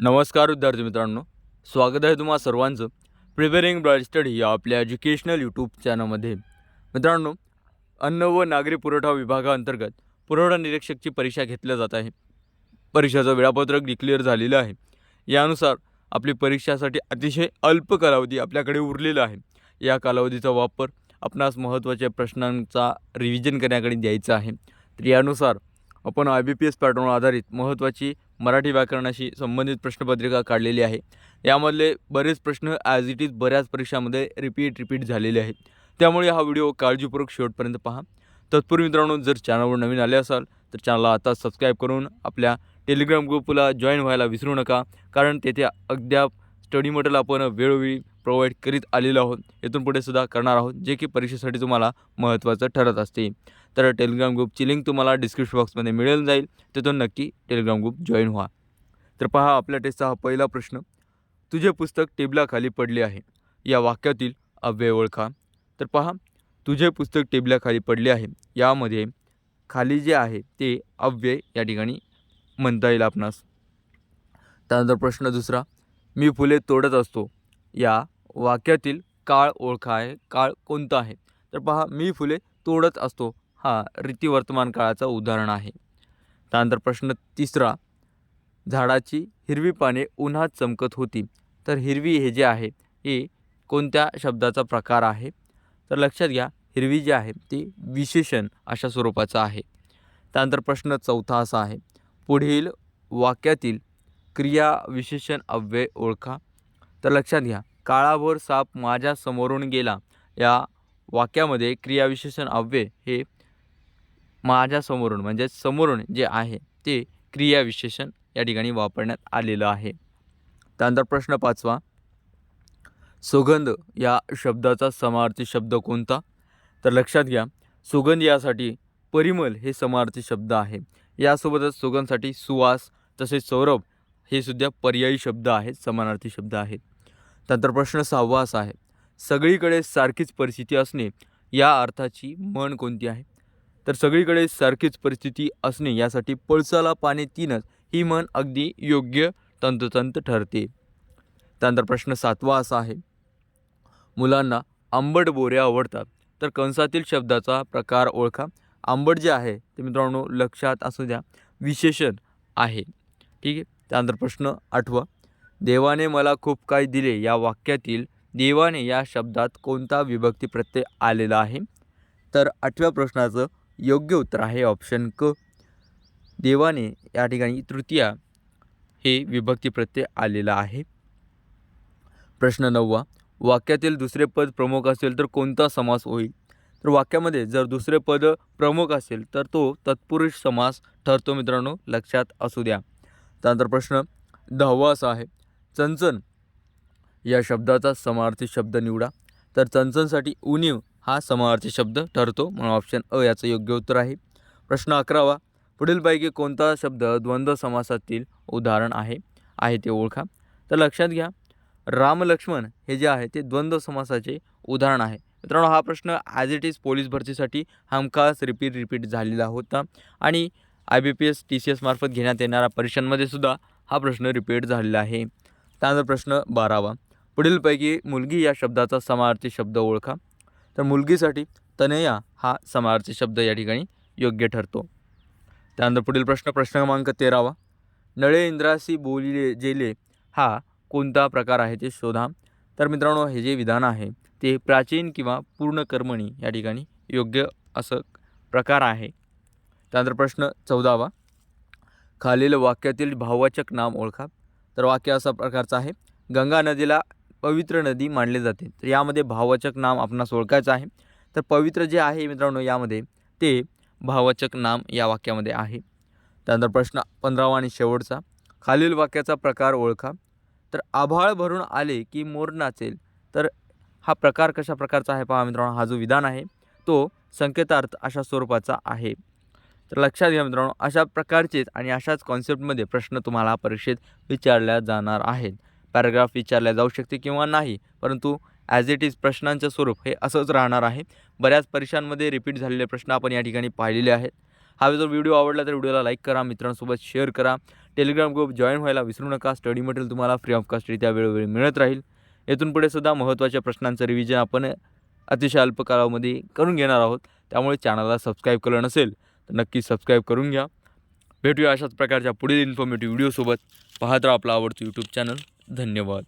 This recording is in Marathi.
नमस्कार विद्यार्थी मित्रांनो स्वागत आहे तुम्हा सर्वांचं प्रिपेअरिंग ब्राईट स्टडी या आपल्या एज्युकेशनल यूट्यूब चॅनलमध्ये. मित्रांनो अन्न व नागरी पुरवठा विभागाअंतर्गत पुरवठा निरीक्षकची परीक्षा घेतल्या जात आहे. परीक्षेचं वेळापत्रक डिक्लेअर झालेलं आहे. यानुसार आपली परीक्षासाठी अतिशय अल्प कालावधी आपल्याकडे उरलेला आहे. या कालावधीचा वापर आपणास महत्त्वाच्या प्रश्नांचा रिव्हिजन करण्याकडे द्यायचा आहे. तर यानुसार आपण I B P S pattern आधारित महत्त्वाची मराठी व्याकरणाशी संबंधित प्रश्नपत्रिका काढलेली आहे. यामधले बरेच प्रश्न ॲज इट इज बऱ्याच परीक्षामध्ये रिपीट रिपीट झालेले आहेत. त्यामुळे हा व्हिडिओ काळजीपूर्वक शेवटपर्यंत पहा. तत्पूर्वी मित्रांनो जर चॅनलवर नवीन आले असाल तर चॅनलला आता सबस्क्राईब करून आपल्या टेलिग्राम ग्रुपला जॉईन व्हायला विसरू नका कारण तेथे अद्याप स्टडी मटेरियल आपण वेळोवेळी प्रोव्हाइड करीत आलेलो आहोत. इथून पुढे सुद्धा करणार आहोत जे की परीक्षेसाठी तुम्हाला महत्त्वाचं ठरत असते. तर टेलिग्राम ग्रुपची लिंक तुम्हाला डिस्क्रिप्शन बॉक्समध्ये मिळेल जाईल. तिथून नक्की टेलिग्राम ग्रुप जॉईन व्हा. तर पहा आपल्या टेस्टचा हा पहिला प्रश्न. तुझे पुस्तक टेबलाखाली पडले आहे. या वाक्यातील अव्यय ओळखा. तर पहा तुझे पुस्तक टेबलाखाली पडले आहे. यामध्ये खाली जे आहे ते अव्यय या ठिकाणी म्हणता येईल आपणास. त्यानंतर प्रश्न दुसरा मी फुले तोडत असतो. या वाक्यातील काळ ओळखा आहे. काळ कोणता आहे? तर पहा मी फुले तोडत असतो. हा रीती वर्तमान काळाचं उदाहरण आहे. त्यानंतर प्रश्न तिसरा. झाडाची हिरवी पाने उन्हात चमकत होती. तर हिरवी हे जे आहे हे कोणत्या शब्दाचा प्रकार आहे? तर लक्षात घ्या हिरवी जी आहे ती विशेषण अशा स्वरूपाचं आहे. त्यानंतर प्रश्न चौथा असा आहे. पुढील वाक्यातील क्रिया विशेषण अव्यय ओळखा. तर लक्षात घ्या काळाभर साप माझ्या समोरून गेला. या वाक्यामध्ये क्रियाविशेषण अव्यय हे माझ्या समोरून म्हणजे समोरून जे आहे ते क्रियाविशेषण या ठिकाणी वापरण्यात आलेलं आहे. त्यानंतर प्रश्न पाचवा. सुगंध या शब्दाचा समार्थी शब्द कोणता? तर लक्षात घ्या सुगंध यासाठी परिमल हे समार्थी शब्द आहे. यासोबतच सुगंधसाठी सुवास तसेच सौरभ हे सुद्धा पर्यायी शब्द आहेत समानार्थी शब्द आहेत. त्यानंतर प्रश्न सहावा असा आहे. सगळीकडे सारखीच परिस्थिती असणे या अर्थाची म्हण कोणती आहे? तर सगळीकडे सारखीच परिस्थिती असणे यासाठी पळसाला पाणी तीनच ही म्हण अगदी योग्य तंतोतंत ठरते. त्यानंतर प्रश्न सातवा असा आहे. मुलांना आंबट बोऱ्या आवडतात. तर कंसातील शब्दाचा प्रकार ओळखा. आंबट जे आहे ते मित्रांनो लक्षात असू द्या विशेषण आहे. ठीक आहे? त्यानंतर प्रश्न आठवा. देवाने मला खूप काही दिले. या वाक्यातील देवाने या शब्दात कोणता विभक्ती प्रत्यय आलेला आहे? तर आठव्या प्रश्नाचं योग्य उत्तर आहे ऑप्शन क. देवाने या ठिकाणी तृतीया हे विभक्ती प्रत्यय आलेला आहे. प्रश्न नववा. वाक्यातील दुसरे पद प्रमुख असेल तर कोणता समास होईल? तर वाक्यामध्ये जर दुसरे पद प्रमुख असेल तर तो तत्पुरुष समास ठरतो मित्रांनो लक्षात असू द्या. त्यानंतर प्रश्न दहावा असा आहे. चंचन या शब्दाचा समार्थी शब्द निवडा. तर चंचनसाठी उणीव हा समार्थी शब्द ठरतो. म्हणून ऑप्शन अ याचं योग्य उत्तर आहे. प्रश्न अकरावा. पुढीलपैकी कोणता शब्द द्वंद्व समासातील उदाहरण आहे? आहे ते ओळखा. तर लक्षात घ्या. राम लक्ष्मण हे जे आहे ते द्वंद्व समासाचे उदाहरण आहे. मित्रांनो हा प्रश्न ॲज इट इज पोलीस भरतीसाठी हमखास रिपीट रिपीट झालेला होता. आणि I B P S T C एसमार्फत घेण्यात येणाऱ्या परीक्षांमध्ये सुद्धा हा प्रश्न रिपीट झालेला आहे. त्यानंतर प्रश्न बारावा. पुढीलपैकी मुलगी या शब्दाचा समार्थी शब्द ओळखा. तर मुलगीसाठी तनया हा समार्थी शब्द या ठिकाणी योग्य ठरतो. त्यानंतर पुढील प्रश्न प्रश्न क्रमांक तेरावा. नळे इंद्रासी बोलिले जेले हा कोणता प्रकार आहे ते शोधा. तर मित्रांनो हे जे विधान आहे ते प्राचीन किंवा पूर्ण कर्मणी या ठिकाणी योग्य असं प्रकार आहे. त्यानंतर प्रश्न चौदावा. खालील वाक्यातील भाववाचक नाम ओळखा. तर वाक्य असा प्रकारचं आहे. गंगा नदीला पवित्र नदी मानले जाते. तर यामध्ये भाववाचक नाम आपणास ओळखायचं आहे. तर पवित्र जे आहे मित्रांनो यामध्ये ते भाववाचक नाम या वाक्यामध्ये आहे. त्यानंतर प्रश्न पंधरावा आणि शेवटचा. खालील वाक्याचा प्रकार ओळखा. तर आभाळ भरून आले की मोर नाचेल. तर हा प्रकार कशा प्रकारचा आहे पहा मित्रांनो. हा जो विधान आहे तो संकेतार्थ अशा स्वरूपाचा आहे. तर लक्षात घ्या मित्रांनो अशा प्रकारचेच आणि अशाच कॉन्सेप्टमध्ये प्रश्न तुम्हाला परीक्षेत विचारल्या जाणार आहेत. पॅराग्राफ विचारल्या जाऊ शकते किंवा नाही परंतु ॲज इट इज प्रश्नांचं स्वरूप हे असंच राहणार आहे. बऱ्याच परीक्षांमध्ये रिपीट झालेले प्रश्न आपण या ठिकाणी पाहिलेले आहेत. हा जर व्हिडिओ आवडला तर व्हिडिओला लाईक करा मित्रांसोबत शेअर करा. टेलिग्राम ग्रुप जॉईन व्हायला विसरू नका. स्टडी मटेरियल तुम्हाला फ्री ऑफ कास्ट रित्या वेळोवेळी मिळत राहील. येथून पुढे सुद्धा महत्त्वाच्या प्रश्नांचं रिव्हिजन आपण अतिशय अल्प कालावमध्ये करून घेणार आहोत. त्यामुळे चॅनलला सबस्क्राईब केलं नसेल तर नक्की सबस्क्राईब करून घ्या. भेटूया अशाच प्रकारच्या पुढील इन्फॉर्मेटिव्ह व्हिडिओसोबत पाहत राहा आपला आवडतो यूट्यूब चॅनल धन्यवाद.